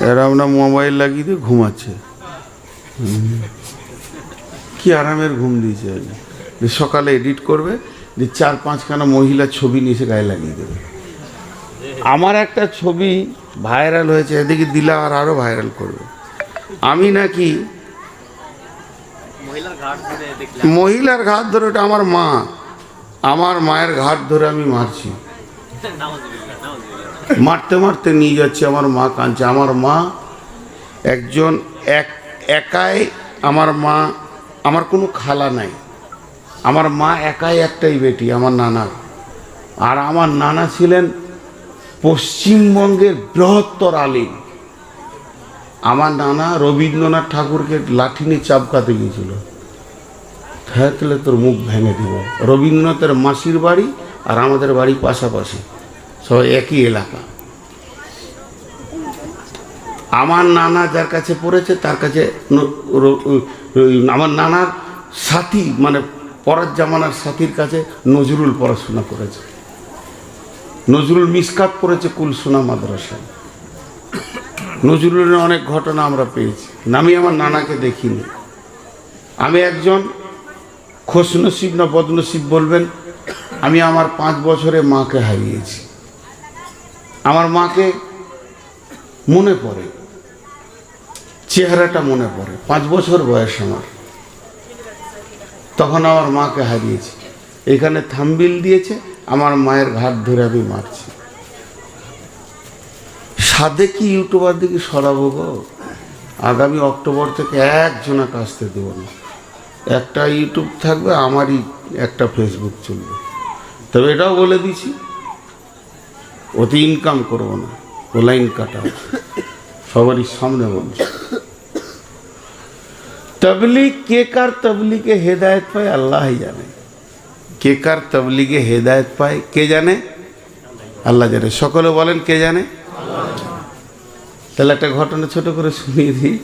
এরা আমরা মোবাইল লাগিয়ে দিয়ে ঘুমাচ্ছে। কি আরামের ঘুম দিয়েছে। যে সকালে এডিট করবে যে চার পাঁচখানা মহিলার ছবি নিয়ে এসে গায়ে লাগিয়ে দেবে। আমার একটা ছবি ভাইরাল হয়েছে এদিকে দিলা আর আরও ভাইরাল করবে। আমি নাকি মহিলার ঘাট ধরে ওটা আমার মা। আমার মায়ের ঘাট ধরে আমি মারছি। মারতে মারতে নিয়ে যাচ্ছে আমার মা কাঁদছে। আমার মা একজন এক একাই আমার মা, আমার কোনো খালা নাই। আমার মা একাই একটাই বেটি, আমার নানার আর আমার নানা ছিলেন পশ্চিমবঙ্গের বৃহত্তর আলিম। আমার নানা রবীন্দ্রনাথ ঠাকুরকে লাঠি নিয়ে চাপকাতে গিয়েছিল। থাকলে তোর মুখ ভেঙে দিব। রবীন্দ্রনাথের মাসির বাড়ি আর আমাদের বাড়ি পাশাপাশি। সবাই একই এলাকা। আমার নানা যার কাছে পড়েছে, তার কাছে আমার নানার সাথী মানে পরার জামানার সাথীর কাছে নজরুল পড়াশোনা করেছে। নজরুল মিসকাত পড়েছে কুলসোনা মাদ্রাসায়। নজরুলের অনেক ঘটনা আমরা পেয়েছি আমি আমার নানাকে দেখিনি। আমি একজন খোশনসিব না বদনসিব বলবেন, আমি আমার পাঁচ বছরে মাকে হারিয়েছি। আমার মাকে মনে পড়ে, চেহারাটা মনে পড়ে, পাঁচ বছর বয়স আমার। তখন আমার মাকে হারিয়েছি। এখানে থাম্বিল দিয়েছে, আমার মায়ের ঘাট ধরে আমি মারছি। সাদে কি ইউটিউবার দিকে সরাবো গো? আগামী অক্টোবর থেকে একজনা কাছতে দেবো না। একটা ইউটিউব থাকবে, আমারই একটা ফেসবুক চলবে। তবে এটাও বলে দিছি ওতে ইনকাম করব না। ও লাইন কাটা সবারই সামনে বলছি। তবলিগ কে কার তবলিগে হেদায়ত পায়, আল্লাহ জানে। কে কার তবলিগে হেদায়ত পায়, কে জানে? আল্লাহ জানে। সকলে বলেন, কে জানে? তাহলে একটা ঘটনা ছোট করে শুনিয়ে দিই।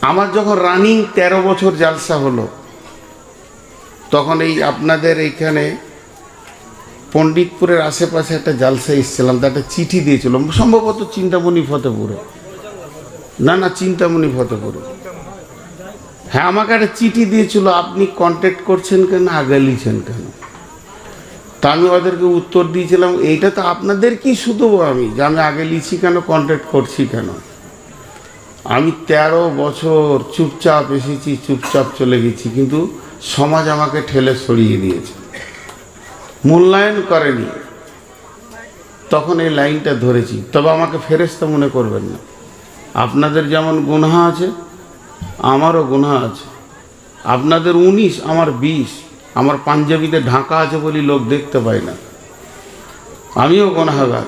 আমার যখন রানিং তেরো বছর জালসা হলো, তখন এই আপনাদের এইখানে পণ্ডিতপুরের আশেপাশে একটা জালসা এসেছিলাম তা একটা চিঠি দিয়েছিল। সম্ভবত চিন্তামণি ফতেপুরে। না না, চিন্তামণি ফতেপুরে। হ্যাঁ আমাকে একটা চিঠি দিয়েছিল, আপনি কন্ট্যাক্ট করছেন কেন, আগে লিখছেন কেন? তা আমি ওদেরকে উত্তর দিয়েছিলাম, এইটা তো আপনাদেরকেই শুধু আমি, যে আমি আগে লিখছি কেন কন্ট্যাক্ট করছি কেন? আমি তেরো বছর চুপচাপ এসেছি, চুপচাপ চলে গেছি, কিন্তু সমাজ আমাকে ঠেলে সরিয়ে দিয়েছে। মূল্যায়ন করেনি। তখন এই লাইনটা ধরেছি। তবে আমাকে ফেরেস্তা মনে করবেন না। আপনাদের যেমন গুনহা আছে, আমারও গুনহা আছে। আপনাদের উনিশ, আমার বিশ, আমার পাঞ্জাবিতে ঢাকা আছে বলি লোক দেখতে পায় না। আমিও গুনাহাগার।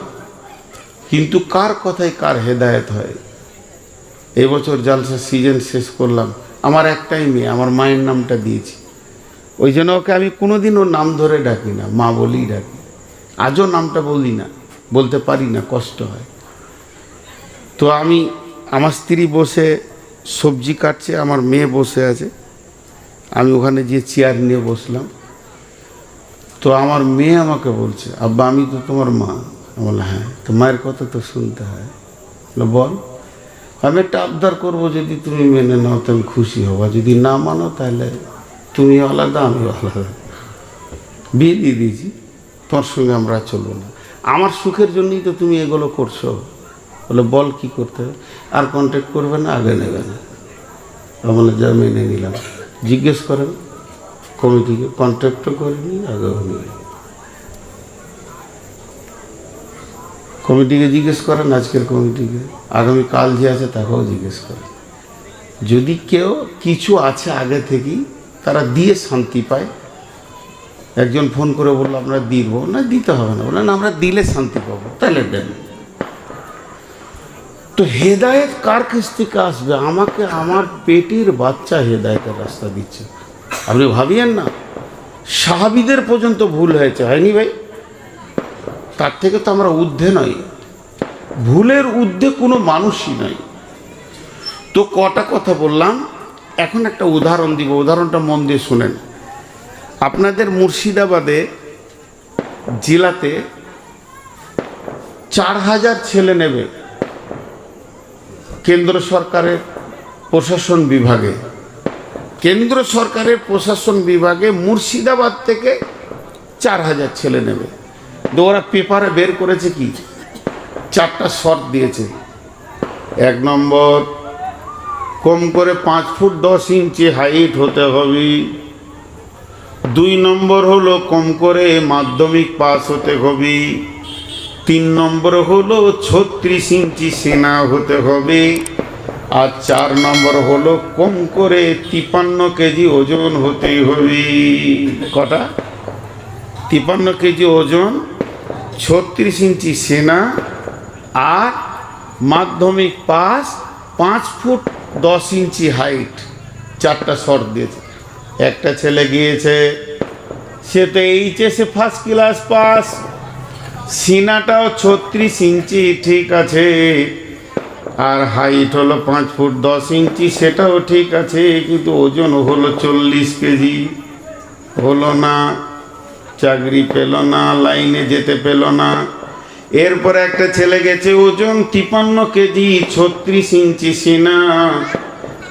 কিন্তু কার কথায় কার হেদায়েত হয়? এবছর জালসা সিজন শেষ করলাম। আমার একটাই মেয়ে, আমার মায়ের নামটা দিয়েছি। ওই জন্য ওকে আমি কোনোদিন ওর নাম ধরে ডাকি না, মা বলেই ডাকি। আজও নামটা বলি না, বলতে পারি না, কষ্ট হয়। তো আমি, আমার স্ত্রী বসে সবজি কাটছে, আমার মেয়ে বসে আছে। আমি ওখানে যে চেয়ার নিয়ে বসলাম। তো আমার মেয়ে আমাকে বলছে, আব্বা, আমি তো তোমার মা। বললাম হ্যাঁ তো মায়ের কথা তো শুনতে হয়। বল। আমি একটা আবদার করব, যদি তুমি মেনে নাও, তো আমি খুশি হব। যদি না মানো, তাহলে তুমি আলাদা আমি আলাদা। বিয়ে দিয়ে দিয়েছি, তোমার সঙ্গে আমরা চলবো না। আমার সুখের জন্যই তো তুমি এগুলো করছ। বলে, বল কি করতে হবে? আর কন্ট্যাক্ট করবে না, আগে নেবে না। আমি যা মেনে নিলাম। জিজ্ঞেস করেন কমিটিকে কন্ট্যাক্টও করিনি, আগেও নিয়ে কমিটিকে জিজ্ঞেস করেন, আজকের কমিটিকে আগামী কাল যে আছে, তাকেও জিজ্ঞেস করেন। যদি কেউ কিছু আছে আগে থেকেই তারা দিয়ে শান্তি পায়। একজন ফোন করে বলল আমরা দিব। না, দিতে হবে না। বললেন, আমরা দিলে শান্তি পাবো। তাহলে দেন। তো হেদায়েত কার কাছ থেকে আসবে? আমাকে আমার পেটের বাচ্চা হেদায়েতের রাস্তা দিচ্ছে। আপনি ভাবিয়েন না, সাহাবিদের পর্যন্ত ভুল হয়েছে, হয়নি ভাই? তার থেকে তো আমরা ঊর্ধ্বে নই। ভুলের ঊর্ধ্বে কোনো মানুষই নয়। তো কটা কথা বললাম। এখন একটা উদাহরণ দিব, উদাহরণটা মন দিয়ে শুনেন। আপনাদের মুর্শিদাবাদে, জেলাতে চার হাজার ছেলে নেবে কেন্দ্র সরকারের প্রশাসন বিভাগে। কেন্দ্র সরকারের প্রশাসন বিভাগে মুর্শিদাবাদ থেকে চার হাজার ছেলে নেবে। তো ওরা পেপারে বের করেছে কি? চারটা শর্ত দিয়েছে। এক নম্বর কম করে পাঁচ ফুট দশ ইঞ্চি হাইট হতে হবে। দুই নম্বর হলো কম করে মাধ্যমিক পাস হতে হবে। তিন নম্বর হলো ছত্রিশ ইঞ্চি সেনা হতে হবে। আর চার নম্বর হলো কম করে তিপান্ন কেজি ওজন হতে হবে। কটা? তিপান্ন কেজি ওজন, ছত্রিশ ইঞ্চি সেনা, আর মাধ্যমিক পাস পাঁচ ফুট দশ ইঞ্চি হাইট চারটা শর্ট দিয়েছে। একটা ছেলে গিয়েছে, সে তো এইচএসে ফার্স্ট ক্লাস পাস সিনাটাও ছত্রিশ ইঞ্চি, ঠিক আছে। আর হাইট হলো পাঁচ ফুট দশ ইঞ্চি, সেটাও ঠিক আছে, কিন্তু ওজন হলো চল্লিশ কেজি। হলো না, চাকরি পেল না, লাইনে যেতে পেল না। এরপরে একটা ছেলে গেছে, ওজন তিপান্ন কেজি, ছত্রিশ ইঞ্চি সিনা,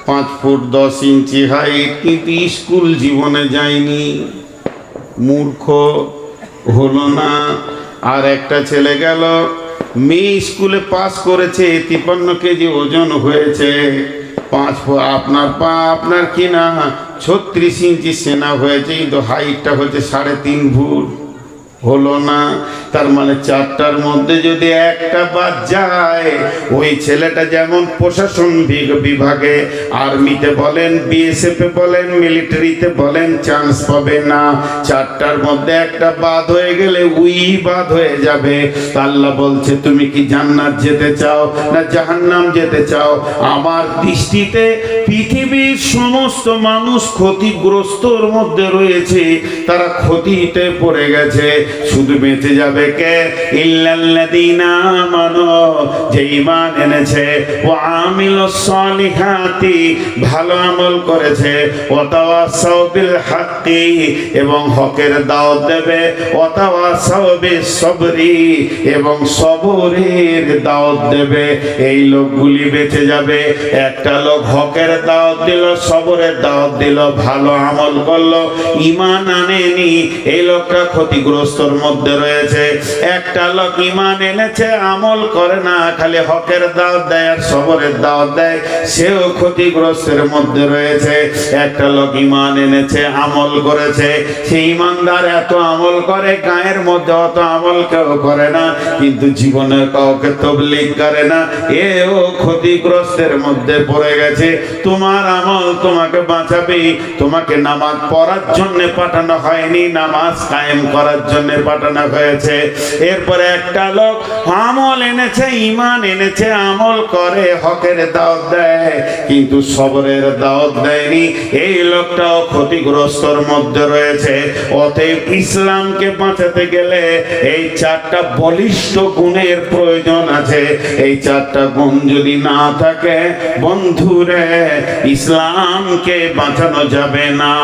পাঁচ ফুট দশ ইঞ্চি হাইট কিন্তু স্কুল জীবনে যায়নি। মূর্খ, হলো না। আর একটা ছেলে গেল, মেয়ে স্কুলে পাস করেছে, তিপান্ন কেজি ওজন হয়েছে, পাঁচ ফু- আপনার পা আপনার কি না? ছত্রিশ ইঞ্চি সেনা হয়েছে, কিন্তু হাইটটা হচ্ছে সাড়ে তিন ফুট। হলো না। তার মানে চারটার মধ্যে যদি একটা বাদ যায়, ওই ছেলেটা যেমন প্রশাসন বিভাগে, আর্মিতে বলেন বিএসএফ বলেন মিলিটারিতে বলেন চান্স পাবে না। চারটার মধ্যে একটা বাদ হয়ে গেলে উই বাদ হয়ে যাবে। আল্লাহ বলছে, তুমি কি জান্নাত যেতে চাও না জাহান্নাম যেতে চাও? আমার দৃষ্টিতে পৃথিবীর সমস্ত মানুষ ক্ষতিগ্রস্তর মধ্যে রয়েছে। তারা ক্ষতিতে পড়ে গেছে। শুধু বেঁচে যাবে কে? এবং দেবে সবরের দাওয়াত দেবে। এই লোকগুলি বেঁচে যাবে। একটা লোক হকের দাওয়াত দিল, সবরের দাওয়াত দিল, ভালো আমল করল ইমান আনেনি, এই লোকটা ক্ষতিগ্রস্তর মধ্যে রয়েছে। একটা লোক ইমান এনেছে, আমল করে না, খালি হকের দাওয়াত দেয় আর সবরের দাওয়াত দেয়। সেও ক্ষতিগ্রস্তের মধ্যে রয়েছে। একটা লোক ইমান এনেছে, আমল করেছে। সেই ইমানদার এত আমল করে, গায়ের মধ্যে অত আমল কেউ করে না, কিন্তু জীবনে কাউকে তবলিগ করে না। এও ক্ষতিগ্রস্তের মধ্যে পড়ে গেছে। তোমার আমল তোমাকে বাঁচাবে। তোমাকে নামাজ পড়ার জন্য পাঠানো হয়নি, নামাজ কায়েম করার জন্য পাঠানো হয়েছে। এরপরে একটা লোক আমল এনেছে, ইমান এনেছে, আমল করে, হকের দাওয়াত দেয়, কিন্তু সবরের দাওয়াত দেয়নি। এই লোকটাও ক্ষতিগ্রস্তর মধ্যে রয়েছে। অতএব ইসলামকে বাঁচাতে গেলে এই চারটা বলিষ্ঠ গুণের প্রয়োজন আছে। এই চারটা গুণ যদি না থাকে, বন্ধুরে, ইসলামকে বাঁচানো যাবে না।